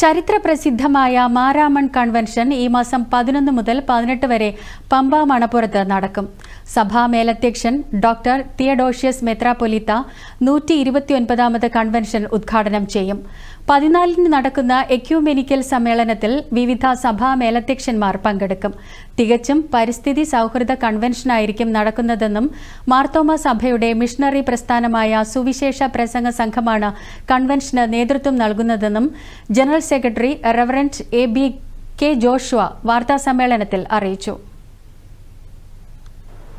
ചരിത്ര പ്രസിദ്ധമായ മാരാമൺ കൺവെൻഷൻ ഈ മാസം പതിനൊന്ന് മുതൽ പതിനെട്ട് വരെ പമ്പ മണപ്പുറത്ത് നടക്കും. സഭാ മേലധ്യക്ഷൻ ഡോക്ടർ തിയഡോഷ്യസ് മെത്രാപൊലിത്ത നൂറ്റി ഇരുപത്തിയൊൻപതാമത് കൺവെൻഷൻ ഉദ്ഘാടനം ചെയ്യും. പതിനാലിന് നടക്കുന്ന എക്യൂമെനിക്കൽ സമ്മേളനത്തിൽ വിവിധ സഭാ മേലധ്യക്ഷന്മാർ പങ്കെടുക്കും. തികച്ചും പരിസ്ഥിതി സൗഹൃദ കൺവെൻഷനായിരിക്കും നടക്കുന്നതെന്നും മാർത്തോമ സഭയുടെ മിഷണറി പ്രസ്ഥാനമായ സുവിശേഷ പ്രസംഗ സംഘമാണ് കൺവെൻഷന് നേതൃത്വം നൽകുന്നതെന്നും general secretary reverend A B K Joshua വാർത്താസമ്മേളനത്തിൽ അറിയിച്ചു.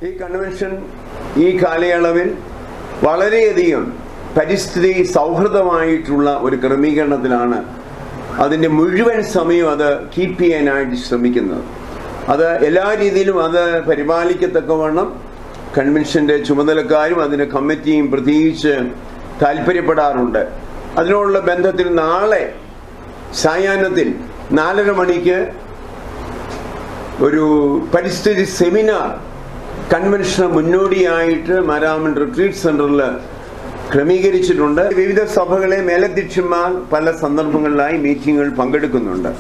ഈ കൺവെൻഷൻ ഈ കാലയളവിൽ വളരെയധികം പരിസ്ഥിതി സൗഹൃദമായിട്ടുള്ള ഒരു ക്രമീകരണത്തിലാണ് അതിന്റെ മുഴുവൻ സമയം അത് കീപ്പ് ചെയ്യാനായിട്ട് ശ്രമിക്കുന്നത്. അത് എല്ലാ രീതിയിലും അത് പരിപാലിക്കത്തക്കവണ്ണം കൺവെൻഷന്റെ ചുമതലക്കാരും അതിന്റെ കമ്മിറ്റിയും പ്രത്യേകിച്ച് താല്പര്യപ്പെടാറുണ്ട്. അതിനോടുള്ള ബന്ധത്തിൽ നാളെ സായാഹ്നത്തിൽ നാലര മണിക്ക് ഒരു പരിസ്ഥിതി സെമിനാർ കൺവെൻഷന് മുന്നോടിയായിട്ട് മാരാമൻ റിട്രീറ്റ് സെന്ററിൽ ക്രമീകരിച്ചിട്ടുണ്ട്. വിവിധ സഭകളെ മേലധ്യക്ഷന്മാർ പല സന്ദർഭങ്ങളിലായി മീറ്റിങ്ങുകൾ പങ്കെടുക്കുന്നുണ്ട്.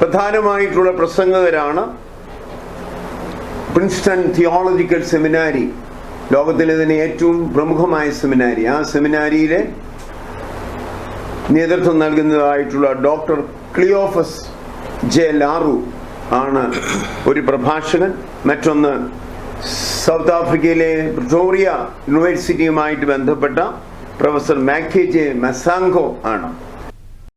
പ്രധാനമായിട്ടുള്ള പ്രസംഗകരാണ് പ്രിൻസ്റ്റൺ തിയോളജിക്കൽ സെമിനാരി. ലോകത്തിലെ തന്നെ ഏറ്റവും പ്രമുഖമായ സെമിനാരി. ആ സെമിനാരിയിലെ നേതൃത്വം നൽകുന്നതായിട്ടുള്ള ഡോക്ടർ ക്ലിയോഫസ് ജെ ലാറു ആണ് ഒരു പ്രഭാഷകൻ. മറ്റൊന്ന് സൗത്ത് ആഫ്രിക്കയിലെ പ്രിട്ടോറിയ യൂണിവേഴ്സിറ്റിയുമായിട്ട് ബന്ധപ്പെട്ട പ്രൊഫസർ മാക്കേജെ മെസാങ്കോ ആണ്.